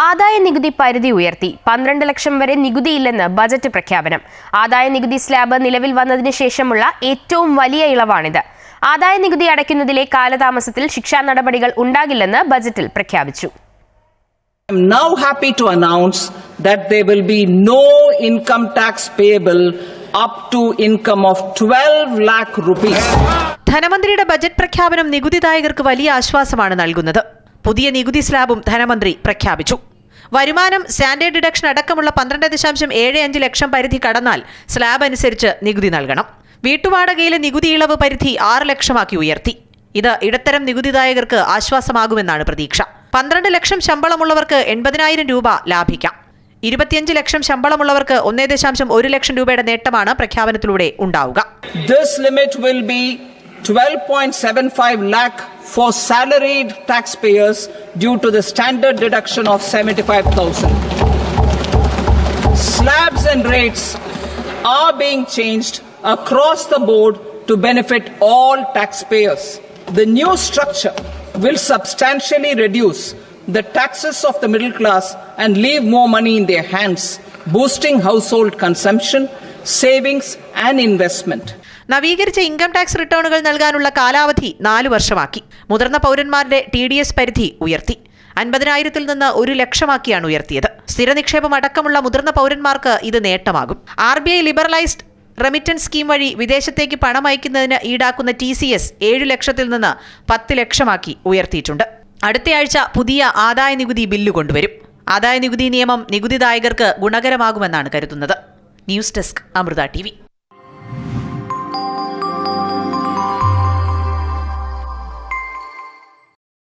ആദായ നികുതി പരിധി ഉയർത്തി. പന്ത്രണ്ട് ലക്ഷം വരെ നികുതിയില്ലെന്ന് ബജറ്റ് പ്രഖ്യാപനം. ആദായ നികുതി സ്ലാബ് നിലവിൽ വന്നതിന് ശേഷമുള്ള ഏറ്റവും വലിയ ഇളവാണിത്. ആദായ നികുതി അടയ്ക്കുന്നതിലെ കാലതാമസത്തിൽ ശിക്ഷാ നടപടികൾ ഉണ്ടാകില്ലെന്ന് ബജറ്റിൽ പ്രഖ്യാപിച്ചു. I'm now happy to announce that there will be no income tax payable up to income of 12 lakh rupees. ധനമന്ത്രിയുടെ ബജറ്റ് പ്രഖ്യാപനം നികുതിദായകർക്ക് വലിയ ആശ്വാസമാണ് നൽകുന്നത്. പുതിയ നികുതി സ്ലാബും ധനമന്ത്രി പ്രഖ്യാപിച്ചു. വരുമാനം സ്റ്റാൻഡേർഡ് ഡിഡക്ഷൻ അടക്കമുള്ള പന്ത്രണ്ട് ദശാംശം ഏഴ് അഞ്ച് ലക്ഷം പരിധി കടന്നാൽ സ്ലാബ് അനുസരിച്ച് നികുതി നൽകണം. വീട്ടുവാടകയിലെ നികുതി ഇളവ് പരിധി ആറ് ലക്ഷമാക്കി ഉയർത്തി. ഇത് ഇടത്തരം നികുതിദായകർക്ക് ആശ്വാസമാകുമെന്നാണ് പ്രതീക്ഷ. പന്ത്രണ്ട് ലക്ഷം ശമ്പളമുള്ളവർക്ക് എൺപതിനായിരം രൂപ ലാഭിക്കാം. ഇരുപത്തിയഞ്ച് ലക്ഷം ശമ്പളമുള്ളവർക്ക് ഒന്നേ ദശാംശം ഒരു ലക്ഷം രൂപയുടെ നേട്ടമാണ് പ്രഖ്യാപനത്തിലൂടെ ഉണ്ടാവുക. This limit will be 12.75 lakh for salaried taxpayers due to the standard deduction of 75,000. Slabs and rates are being changed across the board to benefit all taxpayers. The new structure will substantially reduce the taxes of the middle class and leave more money in their hands, boosting household consumption, savings, and investment. നവീകരിച്ച income tax റിട്ടേണുകൾ നൽകാനുള്ള കാലാവധി നാലു വർഷമാക്കി. മുതിർന്ന പൗരന്മാരുടെ T D S പരിധി ഉയർത്തി. അൻപതിനായിരത്തിൽ നിന്ന് ഒരു ലക്ഷമാക്കിയാണ് ഉയർത്തിയത്. സ്ഥിര നിക്ഷേപം അടക്കമുള്ള മുതിർന്ന പൗരന്മാർക്ക് ഇത് നേട്ടമാകും. R B I liberalised remittance scheme വഴി വിദേശത്തേക്ക് പണം അയക്കുന്നതിന് ഈടാക്കുന്ന ടി സി എസ് ഏഴു ലക്ഷത്തിൽ നിന്ന് പത്ത് ലക്ഷമാക്കി ഉയർത്തിയിട്ടുണ്ട്. അടുത്തയാഴ്ച പുതിയ ആദായ നികുതി ബില്ല് കൊണ്ടുവരും. ആദായ നികുതി നിയമം നികുതിദായകർക്ക് ഗുണകരമാകുമെന്നാണ് കരുതുന്നത്. News desk Amrita T